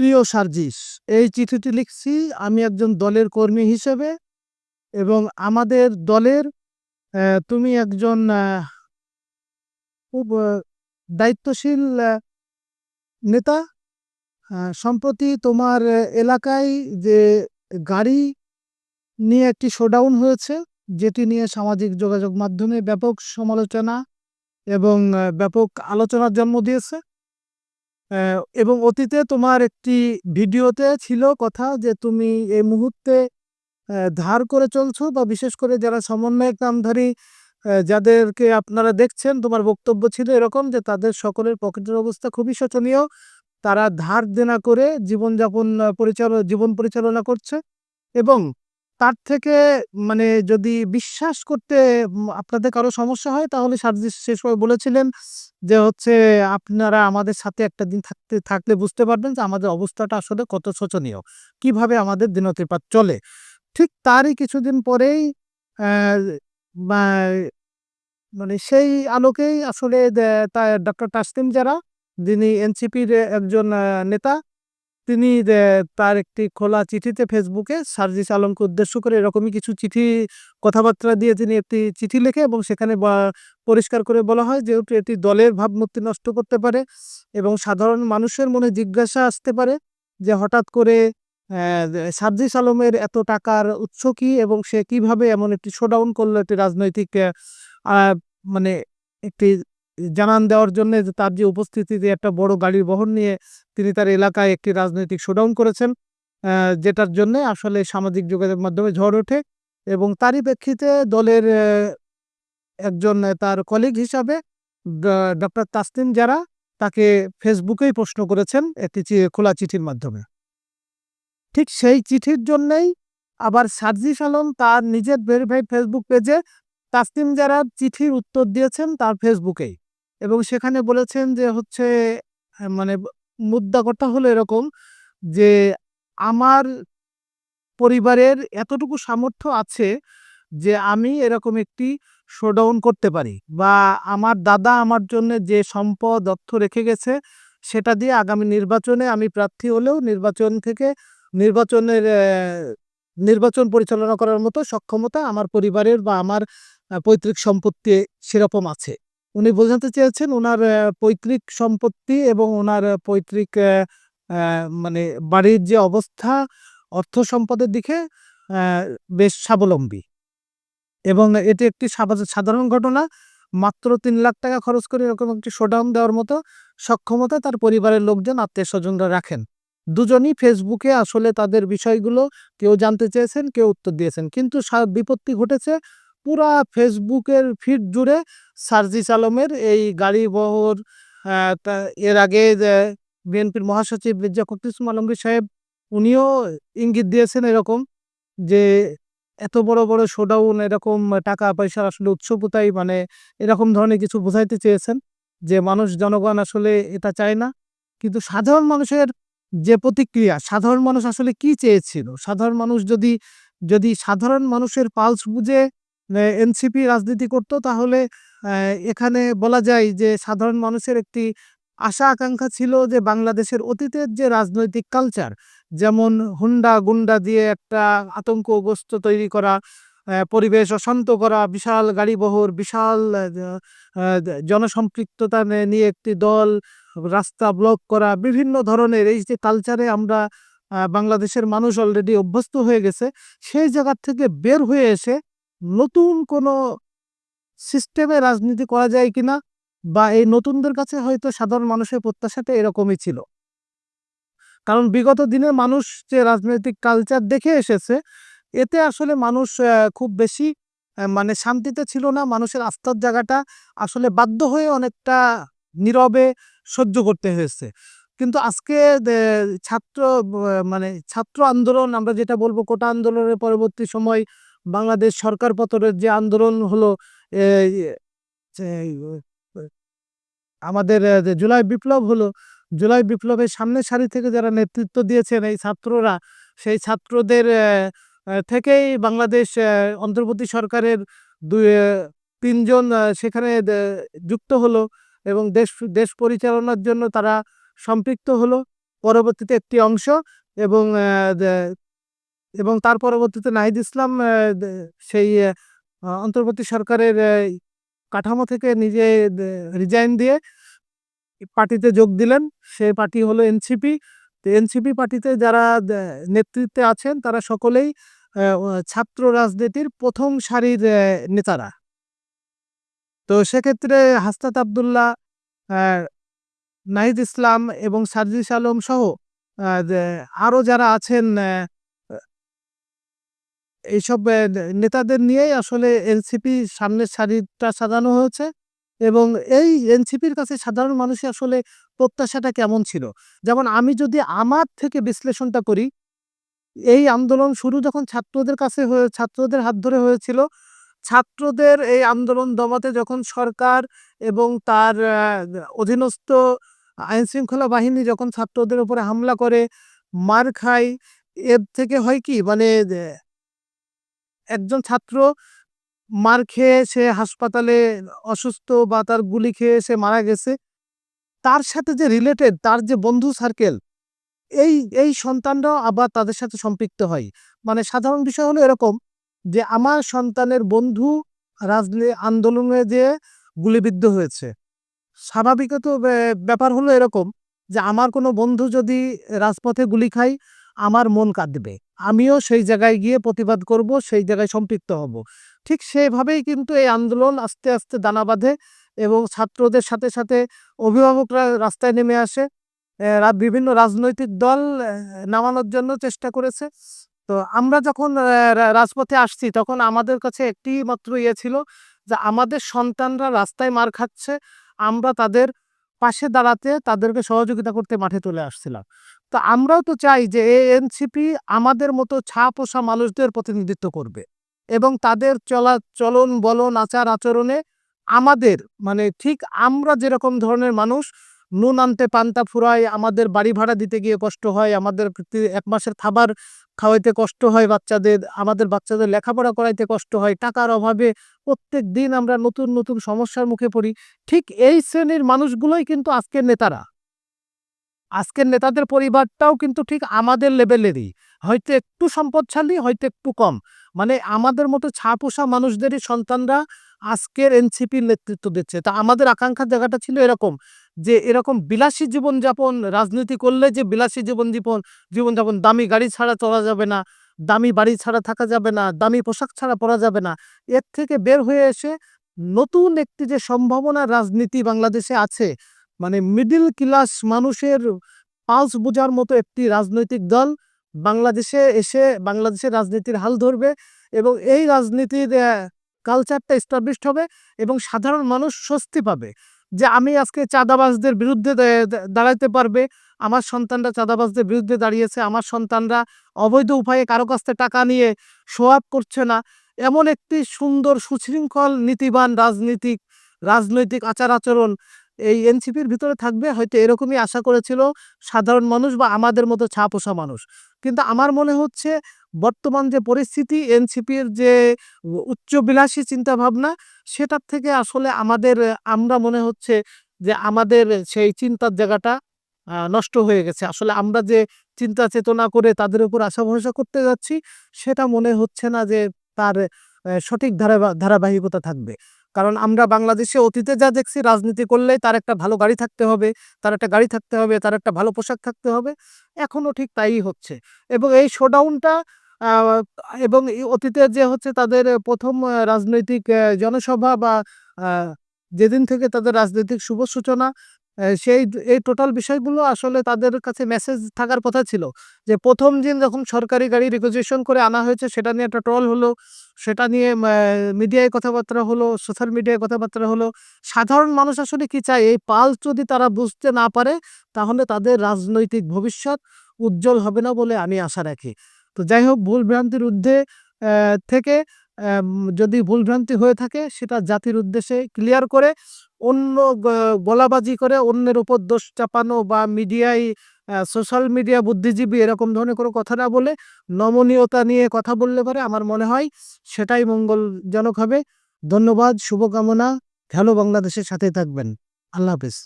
প্রিয় সার্জিস, এই চিঠিটি লিখছি আমি একজন দলের কর্মী হিসেবে এবং আমাদের দলের তুমি একজন খুব দায়িত্বশীল নেতা সম্প্রতি তোমার এলাকায় যে গাড়ি নিয়ে একটি শোডাউন হয়েছে, যেটি নিয়ে সামাজিক যোগাযোগ মাধ্যমে ব্যাপক সমালোচনা এবং ব্যাপক আলোচনার জন্ম দিয়েছে। এবং অতীতে তোমার একটি ভিডিওতে ছিল কথা যে তুমি এই মুহূর্তে ধার করে চলছো বা বিশেষ করে যারা সমন্বয়ক নামধারী যাদেরকে আপনারা দেখছেন, তোমার বক্তব্য ছিল এরকম যে তাদের সকলের পকেটের অবস্থা খুবই শোচনীয়। তারা ধার দেনা করে জীবনযাপন, পরিচালনা, জীবন পরিচালনা করছে এবং তার থেকে মানে যদি বিশ্বাস করতে আপনাদের কারও সমস্যা হয়, তাহলে সার্জিস শেষ সময় বলেছিলেন যে হচ্ছে, আপনারা আমাদের সাথে একটা দিন থাকতে, থাকলে বুঝতে পারবেন যে আমাদের অবস্থাটা আসলে কত শোচনীয়। কীভাবে আমাদের দিনতিপাত চলে? ঠিক তারই কিছুদিন পরেই মানে সেই আলোকেই আসলে ডক্টর তাসলিম যারা, যিনি এনসিপির একজন নেতা তিনি তার একটি খোলা চিঠিতে ফেসবুকে সার্জিস আলমকে উদ্দেশ্য করে এরকমই কিছু চিঠি, কথাবার্তা দিয়ে তিনি একটি চিঠি লেখে এবং সেখানে পরিষ্কার করে বলা হয় যেহেতু এটি দলের ভাবমূর্তি নষ্ট করতে পারে এবং সাধারণ মানুষের মনে জিজ্ঞাসা আসতে পারে যে হঠাৎ করে সার্জিস আলমের এত টাকার উৎস কি এবং সে কীভাবে এমন একটি শোডাউন করল একটি রাজনৈতিক মানে একটি জানান দেওয়ার জন্য যে তার যে উপস্থিতিতে একটা বড় গাড়ির বহন নিয়ে তিনি তার এলাকায় একটি রাজনৈতিক শোডাউন করেছেন যেটার জন্য আসলে সামাজিক যোগাযোগ মাধ্যমে ঝড় ওঠে এবং তারই প্রেক্ষিতে দলের একজন তার কলিগ হিসাবে ডক্টর তাসলিম যারা তাকে ফেসবুকেই প্রশ্ন করেছেন একটি খোলা চিঠির মাধ্যমে। ঠিক সেই চিঠির জন্যই আবার সার্জিস আলম তার নিজের ভেরিফাইড ফেসবুক পেজে তাসলিম যারা চিঠির উত্তর দিয়েছেন তার ফেসবুকেই। এবং সেখানে বলেছেন যে হচ্ছে মানে মুদ্রা কথা হলো এরকম যে আমার পরিবারের এতটুকু সামর্থ্য আছে যে আমি এরকম একটি শোডাউন করতে পারি বা আমার দাদা আমার জন্য যে সম্পদ, অর্থ রেখে গেছে সেটা দিয়ে আগামী নির্বাচনে আমি প্রার্থী হলেও নির্বাচন থেকে নির্বাচনের নির্বাচন পরিচালনা করার মতো সক্ষমতা আমার পরিবারের বা আমার পৈতৃক সম্পত্তি সেরকম আছে। উনি বোঝাতে চেয়েছেন ওনার পৈতৃক সম্পত্তি এবং ওনার পৈতৃক মানে বাড়ির যে অবস্থা, অর্থ সম্পদের দিকে বেশ স্বাবলম্বী। এবং এটি একটি সাধারণ ঘটনা। মাত্র তিন লাখ টাকা খরচ করে এরকম একটি শোডাউন দেওয়ার মতো সক্ষমতা তার পরিবারের লোকজন আত্মীয় স্বজনরা রাখেন। দুজনই ফেসবুকে আসলে তাদের বিষয়গুলো কেউ জানতে চেয়েছেন, কেউ উত্তর দিয়েছেন। কিন্তু বিপত্তি ঘটেছে পুরা ফেসবুকের ফিড জুড়ে সার্জিস আলমের এই গাড়ি বহর এর আগে বিএনপির মহাসচিব মির্জা ফখরুল আলমগীর সাহেব, উনিও ইঙ্গিত দিয়েছেন এরকম যে এত বড় বড় শোডাউন এরকম টাকা পয়সার আসলে উৎস কোথায় মানে এরকম ধরনের কিছু বোঝাইতে চেয়েছেন যে মানুষ, জনগণ আসলে এটা চায় না। কিন্তু সাধারণ মানুষের যে প্রতিক্রিয়া, সাধারণ মানুষ আসলে কি চেয়েছিল? সাধারণ মানুষ যদি যদি সাধারণ মানুষের পালস বুঝে এনসিপি রাজনীতি করতো, তাহলে এখানে বলা যায় যে সাধারণ মানুষের একটি আশা আকাঙ্ক্ষা ছিল যে বাংলাদেশের অতীতের যে রাজনৈতিক কালচার যেমন হুন্ডা গুন্ডা দিয়ে একটা আতঙ্কগ্রস্ত তৈরি করা পরিবেশ অশান্ত করা, বিশাল গাড়িবহর বিশাল জনসম্পৃক্ততা নিয়ে একটি দল রাস্তা ব্লক করা, বিভিন্ন ধরনের এই যে কালচারে আমরা বাংলাদেশের মানুষ অলরেডি অভ্যস্ত হয়ে গেছে, সেই জায়গার থেকে বের হয়ে এসে নতুন কোনো সিস্টেমে রাজনীতি করা যায় কিনা বা এই নতুনদের কাছে হয়তো সাধারণ মানুষের প্রত্যাশাটা এরকমই ছিল। কারণ বিগত দিনে মানুষ যে রাজনৈতিক কালচার দেখে এসেছে, এতে আসলে মানুষ খুব বেশি মানে শান্তিতে ছিল না। মানুষের আস্থার জায়গাটা আসলে বাধ্য হয়ে অনেকটা নীরবে সহ্য করতে হয়েছে। কিন্তু আজকে ছাত্র মানে ছাত্র আন্দোলন আমরা যেটা বলব কোটা আন্দোলনের পরবর্তী সময় বাংলাদেশ সরকার পতনের যে আন্দোলন হলো আমাদের জুলাই বিপ্লব হলো, জুলাই বিপ্লবের সামনের সারি থেকে যারা নেতৃত্ব দিয়েছেন এই ছাত্ররা, সেই ছাত্রদের থেকেই বাংলাদেশ অন্তর্বর্তী সরকারের দুই তিনজন সেখানে যুক্ত হলো এবং দেশ দেশ পরিচালনার জন্য তারা সম্পৃক্ত হলো। পরবর্তীতে একটি অংশ এবং এবং তার পরবর্তীতে নাহিদ ইসলাম সেই অন্তর্বর্তী সরকারের কাঠামো থেকে নিজে রিজাইন দিয়ে পার্টিতে যোগ দিলেন। সেই পার্টি হলো এনসিপি এনসিপি পার্টিতে যারা নেতৃত্বে আছেন তারা সকলেই ছাত্র রাজনীতির প্রথম সারির নেতারা। তো সেক্ষেত্রে হাস্তাত আবদুল্লাহ নাহিদ ইসলাম এবং সার্জিস আলম সহ আহ, যে- আরও যারা আছেন এইসব নেতাদের নিয়েই আসলে এনসিপি সামনের সারিটা সাজানো হয়েছে এবং এই এনসিপির কাছে সাধারণ মানুষের আসলে প্রত্যাশাটা কেমন ছিল? যেমন আমি যদি আমার থেকে বিশ্লেষণটা করি, এই আন্দোলন শুরু যখন ছাত্রদের কাছে হয়ে, ছাত্রদের হাত ধরে হয়েছিল, ছাত্রদের এই আন্দোলন দমাতে যখন সরকার এবং তার অধীনস্থ আইন শৃঙ্খলা বাহিনী যখন ছাত্রদের উপরে হামলা করে, মার খায়, এর থেকে হয় কি? মানে একজন ছাত্র মার খেয়ে সে হাসপাতালে অসুস্থ বা তার গুলি খেয়ে সে মারা গেছে, তার সাথে যে রিলেটেড তার যে বন্ধু সার্কেল এই এই সন্তানরাও আবার তাদের সাথে সম্পৃক্ত হয়। মানে সাধারণ বিষয় হলো এরকম যে আমার সন্তানের বন্ধু রাজনীতি আন্দোলনে যে গুলিবিদ্ধ হয়েছে। স্বাভাবিকত ব্যাপার হলো এরকম যে আমার কোনো বন্ধু যদি রাজপথে গুলি খায়, আমার মন কাঁদবে। আমিও সেই জায়গায় গিয়ে প্রতিবাদ করব, সেই জায়গায় সম্পৃক্ত হব। ঠিক সেভাবেই কিন্তু এই আন্দোলন আস্তে আস্তে দানা বাঁধে এবং ছাত্রদের সাথে সাথে অভিভাবকরা রাস্তায় নেমে আসে। বিভিন্ন রাজনৈতিক দল নামানোর জন্য চেষ্টা করেছে। তো আমরা যখন রাজপথে আসছি, তখন আমাদের কাছে একটি মাত্র ইয়ে ছিল যে আমাদের সন্তানরা রাস্তায় মার খাচ্ছে, আমরা তাদের পাশে দাঁড়াতে তাদেরকে সহযোগিতা করতে মাঠে চলে আসছিলাম। তো আমরাও তো চাই যে এনসিপি আমাদের মতো ছা পোষা মানুষদের প্রতিনিধিত্ব করবে এবং তাদের চলা, চলন, বলন আচার আচরণে আমাদের মানে ঠিক আমরা যেরকম ধরনের মানুষ নুন আনতে পান্তা ফুরায়, আমাদের বাড়ি ভাড়া দিতে গিয়ে কষ্ট হয়, আমাদের এক মাসের খাবার খাওয়াইতে কষ্ট হয় বাচ্চাদের, আমাদের বাচ্চাদের লেখাপড়া করাইতে কষ্ট হয়, টাকার অভাবে প্রত্যেক দিন আমরা নতুন নতুন সমস্যার মুখে পড়ি। ঠিক এই শ্রেণির মানুষগুলোই কিন্তু আজকের নেতারা। আজকের নেতাদের পরিবারটাও কিন্তু ঠিক আমাদের লেভেলেরই। হয়তো একটু সম্পদশালী, হয়তো একটু কম। মানে আমাদের মতো ছাপোষা মানুষদেরই সন্তানরা আজকের এনসিপির নেতৃত্ব দিচ্ছে। তা আমাদের আকাঙ্ক্ষার জায়গাটা ছিল এরকম। যে এরকম বিলাসী জীবনযাপন রাজনীতি করলে যে বিলাসী জীবনযাপন জীবনযাপন, দামি গাড়ি ছাড়া চলা যাবে না, দামি বাড়ি ছাড়া থাকা যাবে না, দামি পোশাক ছাড়া পরা যাবে না, এর থেকে বের হয়ে এসে নতুন একটি যে সম্ভাবনা রাজনীতি বাংলাদেশে আছে মানে মিডিল ক্লাস মানুষের পালস বোঝার মতো একটি রাজনৈতিক দল বাংলাদেশে এসে বাংলাদেশের রাজনীতির হাল ধরবে এবং এই রাজনীতির কালচারটা এস্টাবলিশড হবে এবং সাধারণ মানুষ স্বস্তি পাবে। যে আমি আজকে চাঁদাবাজদের বিরুদ্ধে দাঁড়াতে পারবে, আমার সন্তানরা চাঁদাবাজদের বিরুদ্ধে দাঁড়িয়েছে, আমার সন্তানরা অবৈধ উপায়ে কারও কাছ থেকে টাকা নিয়ে সোয়াব করছে না। এমন একটি সুন্দর সুশৃঙ্খল নীতিবান রাজনীতিক, রাজনৈতিক আচার আচরণ এই এনসিপির ভিতরে থাকবে, হয়তো এরকমই আশা করেছিল সাধারণ মানুষ বা আমাদের মতো ছাপোষা মানুষ। কিন্তু আমার মনে হচ্ছে বর্তমান যে পরিস্থিতি এনসিপির যে উচ্চবিলাসী চিন্তা ভাবনা সেটার থেকে আসলে আমাদের, আমরা মনে হচ্ছে যে আমাদের সেই চিন্তার জায়গাটা নষ্ট হয়ে গেছে। আসলে আমরা যে চিন্তা চেতনা করে তাদের উপর আশা ভরসা করতে যাচ্ছি, সেটা মনে হচ্ছে না যে তার সঠিক ধারাবা, ধারাবাহিকতা থাকবে। কারণ আমরা বাংলাদেশে অতীতে যা দেখছি, রাজনীতি করলে তার একটা ভালো গাড়ি থাকতে হবে, তার একটা গাড়ি থাকতে হবে, তার একটা ভালো পোশাক থাকতে হবে। এখনও ঠিক তাই হচ্ছে। এবং এই শোডাউনটা এবং অতীতে যে হচ্ছে তাদের প্রথম রাজনৈতিক জনসভা বা যেদিন থেকে তাদের রাজনৈতিক শুভ সূচনা সেই এই টোটাল বিষয়গুলো আসলে তাদের কাছে মেসেজ থাকার কথা ছিল যে, প্রথম দিন যখন সরকারি গাড়ি রিকোজিশন করে আনা হয়েছে, সেটা নিয়ে একটা ট্রল হলো, সেটা নিয়ে মিডিয়ায় কথাবার্তা হলো সোশ্যাল মিডিয়ায় কথাবার্তা হলো। সাধারণ মানুষ আসলে কি চায়? এই পাল যদি তারা বুঝতে না পারে, তাহলে তাদের রাজনৈতিক ভবিষ্যৎ উজ্জ্বল হবে না বলে আমি আশা রাখি। তো যাই হোক, ভুল ভ্রান্তির ঊর্ধ্বে থেকে যদি ভুলভ্রান্তি হয়ে থাকে, সেটা জাতির উদ্দেশ্যে ক্লিয়ার করে, অন্য গলাবাজি করে, অন্যের উপর দোষ চাপানো বা মিডিয়ায় সোশ্যাল মিডিয়া বুদ্ধিজীবী এরকম ধরনের কোনো কথা না বলে, নমনীয়তা নিয়ে কথা বললে পারে আমার মনে হয় সেটাই মঙ্গলজনক হবে। ধন্যবাদ, শুভকামনা। হ্যালো বাংলাদেশের সাথে থাকবেন। আল্লাহ হাফিজ।